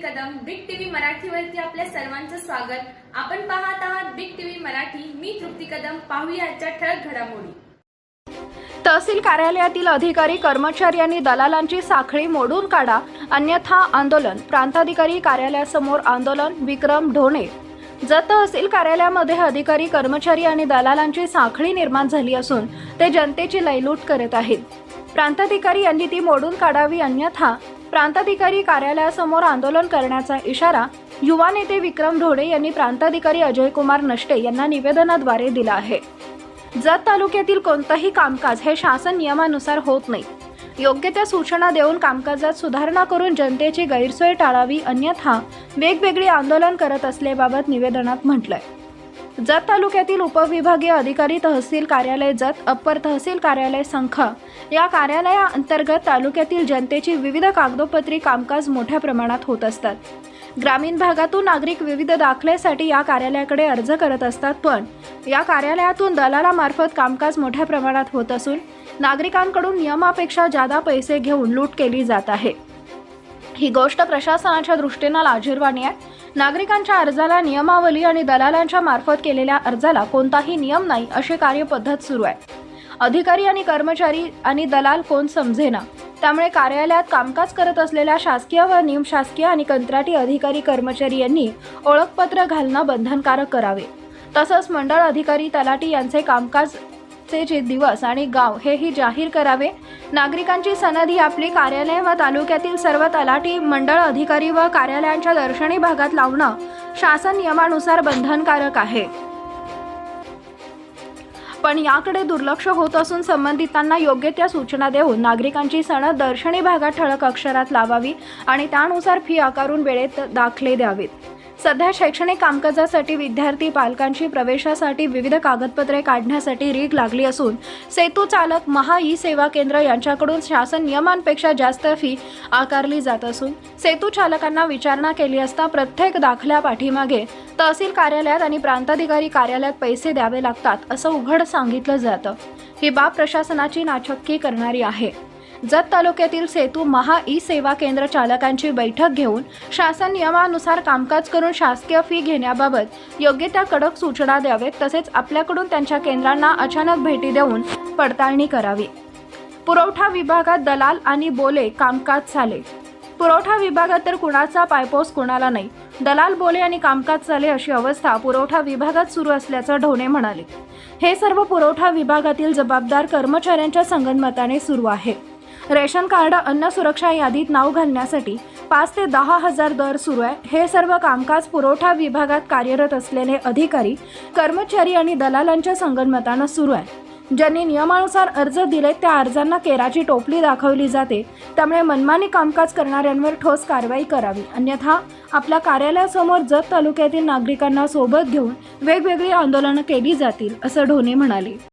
मराठीवरती आपल्या सर्वांचं स्वागत. आपण पाहत आहात बिग टीव्ही मराठी. मी तृप्ती कदम. पाहूया आजच्या ठळक घडामोडी. तहसील कार्यालयातील अधिकारी कर्मचारी आणि दलालांची साखळी मोडून काढा. अन्यथा आंदोलन. प्रांताधिकारी कार्यालयासमोर आंदोलन. विक्रम ढोणे. जत तहसील कार्यालयामध्ये अधिकारी कर्मचारी आणि दलालांची साखळी निर्माण झाली असून ते जनतेची लयलूट करत आहेत. प्रांताधिकारी यांनी ती मोडून काढावी अन्यथा प्रांताधिकारी कार्यालयासमोर आंदोलन करण्याचा इशारा युवा नेते विक्रम ढोडे यांनी प्रांताधिकारी अजयकुमार नष्टे यांना निवेदनाद्वारे दिला आहे. जत तालुक्यातील कोणतंही कामकाज हे शासन नियमानुसार होत नाही. योग्य त्या सूचना देऊन कामकाजात सुधारणा करून जनतेची गैरसोय टाळावी अन्यथा वेगवेगळी आंदोलन करत असल्याबाबत निवेदनात म्हटलंय. जत तालुक्यातील उपविभागीय अधिकारी तहसील कार्यालय जत अप्पर तहसील कार्यालय संख. या कार्यालयाअंतर्गत तालुक्यातील जनतेची विविध कागदोपत्री कामकाज मोठ्या प्रमाणात होत असतात. ग्रामीण भागातून नागरिक विविध दाखल्यासाठी या कार्यालयाकडे अर्ज करत असतात पण या कार्यालयातून दलालामार्फत कामकाज मोठ्या प्रमाणात होत असून नागरिकांकडून नियमापेक्षा जादा पैसे घेऊन लूट केली जात आहे. ही गोष्ट प्रशासनाच्या दृष्टीनं लाजीरवाणी आहे. नागरिकांच्या अर्जाला नियमावली आणि दलालांच्या मार्फत केलेल्या अर्जाला कोणताही नियम नाही अशी कार्यपद्धत सुरू आहे. अधिकारी आणि कर्मचारी आणि दलाल कोण समजेना त्यामुळे कार्यालयात कामकाज करत असलेल्या शासकीय व निमशासकीय आणि कंत्राटी अधिकारी कर्मचारी यांनी ओळखपत्र घालणं बंधनकारक करावे. तसंच मंडळ अधिकारी तलाटी यांचे कामकाज कामकाजचे जे दिवस आणि गाव हेही जाहीर करावे. नागरिकांची सनद ही आपली कार्यालय व तालुक्यातील सर्व तलाठी मंडळ अधिकारी व कार्यालयांच्या दर्शनी भागात लावणं शासन नियमानुसार बंधनकारक आहे. पण याकडे दुर्लक्ष होत असून संबंधितांना योग्य त्या सूचना देऊन नागरिकांची सणद दर्शनी भागात ठळक अक्षरात लावावी आणि त्यानुसार फी आकारून वेळेत दाखले द्यावेत. सध्या शैक्षणिक कामकाजासाठी विद्यार्थी पालकांची प्रवेशासाठी विविध कागदपत्रे काढण्यासाठी रीग लागली असून सेतू चालक महा ई सेवा केंद्र यांच्याकडून शासन नियमांपेक्षा जास्त फी आकारली जात असून सेतू चालकांना विचारणा केली असता प्रत्येक दाखल्या पाठीमागे तहसील कार्यालयात आणि प्रांताधिकारी कार्यालयात पैसे द्यावे लागतात असं उघड सांगितलं जातं. ही बाब प्रशासनाची नाचक्की करणारी आहे. जत तालुक्यातील सेतू महा ई सेवा केंद्र चालकांची बैठक घेऊन शासन नियमानुसार कामकाज करून शासकीय फी घेण्याबाबत योग्य त्या कडक सूचना द्यावेत तसेच आपल्याकडून त्यांच्या केंद्रांना अचानक भेटी देऊन पडताळणी करावी. पुरवठा विभागात दलाल आणि बोले कामकाज झाले. पुरवठा विभागात तर कुणाचा पायपोस कुणाला नाही. दलाल बोले आणि कामकाज चाले अशी अवस्था पुरवठा विभागात सुरू असल्याचं ढोणे म्हणाले. हे सर्व पुरवठा विभागातील जबाबदार कर्मचाऱ्यांच्या संगनमताने सुरू आहे. रेशन कार्ड अन्न सुरक्षा यादीत नाव घालण्यासाठी पाच ते दहा हजार दर सुरू आहे. हे सर्व कामकाज पुरवठा विभागात कार्यरत असलेले अधिकारी कर्मचारी आणि दलालांच्या संगनमतानं सुरू आहे. ज्यांनी नियमानुसार अर्ज दिले त्या अर्जांना केराची टोपली दाखवली जाते. त्यामुळे मनमानी कामकाज करणाऱ्यांवर ठोस कारवाई करावी. अन्यथा आपल्या कार्यालयासमोर जत तालुक्यातील नागरिकांना सोबत घेऊन वेगवेगळी आंदोलनं केली जातील असं ढोणे म्हणाले.